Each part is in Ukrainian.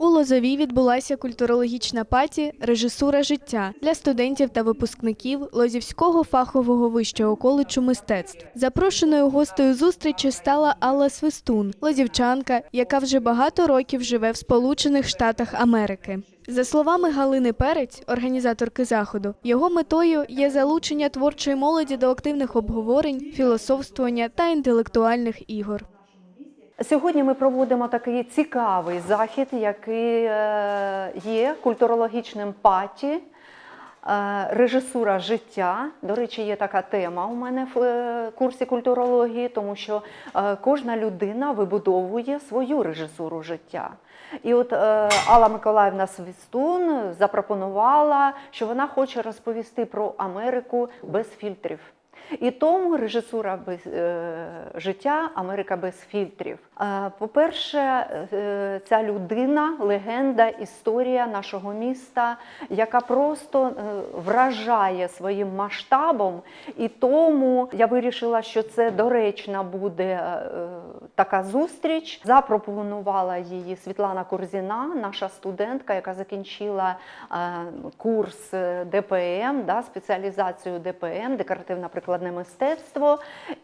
У Лозовій відбулася культурологічна паті Режисура життя для студентів та випускників Лозівського фахового вищого коледжу мистецтв. Запрошеною гостею зустрічі стала Алла Свистун, лозівчанка, яка вже багато років живе в Сполучених Штатах Америки. За словами Галини Перець, організаторки заходу, його метою є залучення творчої молоді до активних обговорень, філософствування та інтелектуальних ігор. Сьогодні ми проводимо такий цікавий захід, який е, є культурологічним паті. е, Режисура життя. До речі, є така тема у мене в е, курсі культурології, тому що кожна людина вибудовує свою режисуру життя. І от Алла Миколаївна Свістун запропонувала, що вона хоче розповісти про Америку без фільтрів. І тому режисура без е, життя, Америка без фільтрів. Е, по-перше, е, ця людина, легенда, історія нашого міста, яка просто вражає своїм масштабом. І тому я вирішила, що це доречна буде така зустріч. Запропонувала її Світлана Корзіна, наша студентка, яка закінчила е, курс е, ДПМ, да, спеціалізацію ДПМ, декоративно прикладне мистецтво.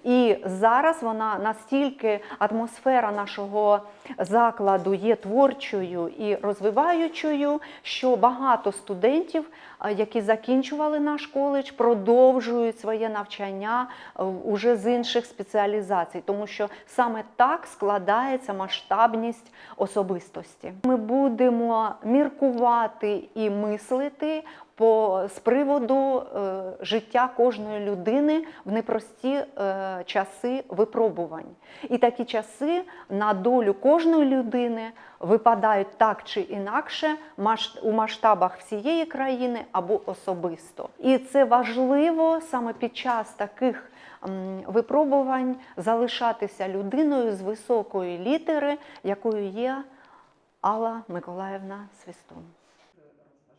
І зараз вона настільки атмосфера нашого закладу є творчою і розвиваючою, що багато студентів, е, які закінчували наш коледж, продовжують своє навчання уже з інших спеціалізацій, тому що саме так складається масштабність особистості. Ми будемо міркувати і мислити по з приводу е, життя кожної людини в непрості е, часи випробувань. І такі часи на долю кожної людини випадають так чи інакше у масштабах всієї країни або особисто. І це важливо саме під час таких випробувань залишатися людиною з високої літери, якою є Алла Миколаївна Свистун.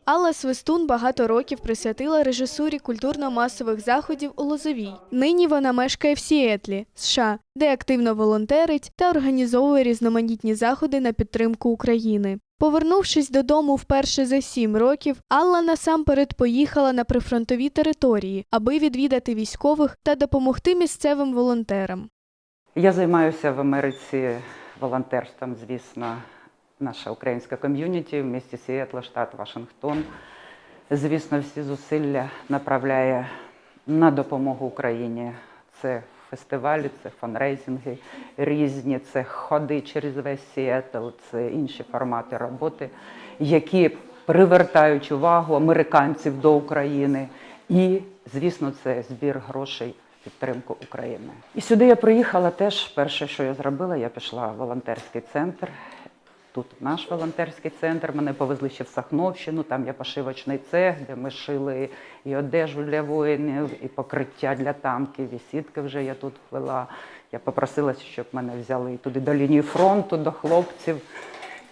Алла Свистун багато років присвятила режисурі культурно-масових заходів у Лозовій. Нині вона мешкає в Сіетлі, США, де активно волонтерить та організовує різноманітні заходи на підтримку України. Повернувшись додому вперше за сім років, Алла насамперед поїхала на прифронтові території, аби відвідати військових та допомогти місцевим волонтерам. Я займаюся в Америці волонтерством, звісно, наша українська ком'юніті в місті Сіетло, штат Вашингтон. Звісно, всі зусилля направляє на допомогу Україні. Це фестивалі, це фанрейзинги різні, це ходи через весь Сіетл, це інші формати роботи, які привертають увагу американців до України. І, звісно, це збір грошей підтримку України. І сюди я приїхала теж. Перше, що я зробила, я пішла в волонтерський центр. Тут наш волонтерський центр. Мене повезли ще в Сахновщину. Там є пошивочний цех, де ми шили і одежу для воїнів, і покриття для танків, і сітки вже я тут ввела. Я попросилася, щоб мене взяли туди до лінії фронту, до хлопців.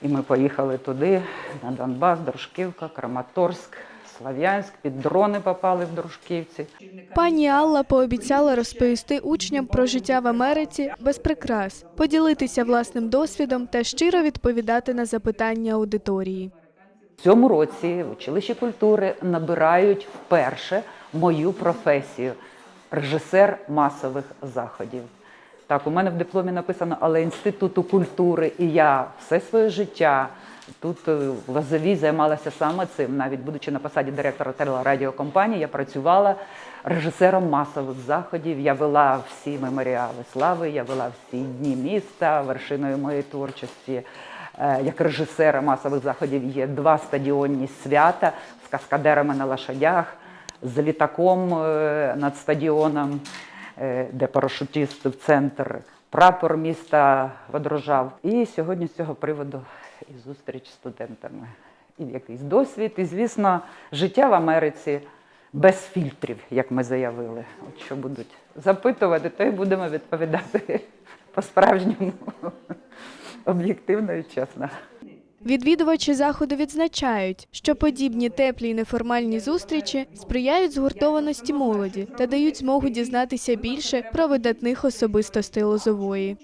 І ми поїхали туди, на Донбас, Дружківка, Краматорськ, Слав'янськ. Під дрони попали в Дружківці. Пані Алла пообіцяла розповісти учням про життя в Америці без прикрас, поділитися власним досвідом та щиро відповідати на запитання аудиторії. В цьому році в училищі культури набирають вперше мою професію режисер масових заходів. Так, у мене в дипломі написано, але Інституту культури, і я все своє життя тут е, в Лозовій займалася саме цим. Навіть будучи на посаді директора телерадіокомпанії, я працювала режисером масових заходів. Я вела всі меморіали слави, я вела всі дні міста, вершиною моєї творчості. Е, Як режисера масових заходів є два стадіонні свята з каскадерами на лошадях, з літаком е, над стадіоном, е, де парашутіст в центр прапор міста водружав. І сьогодні з цього приводу і зустріч з студентами. І якийсь досвід, і, звісно, життя в Америці без фільтрів, як ми заявили. От що будуть запитувати, то й будемо відповідати по-справжньому об'єктивно і чесно. Відвідувачі заходу відзначають, що подібні теплі й неформальні зустрічі сприяють згуртованості молоді та дають змогу дізнатися більше про видатних особистостей Лозової.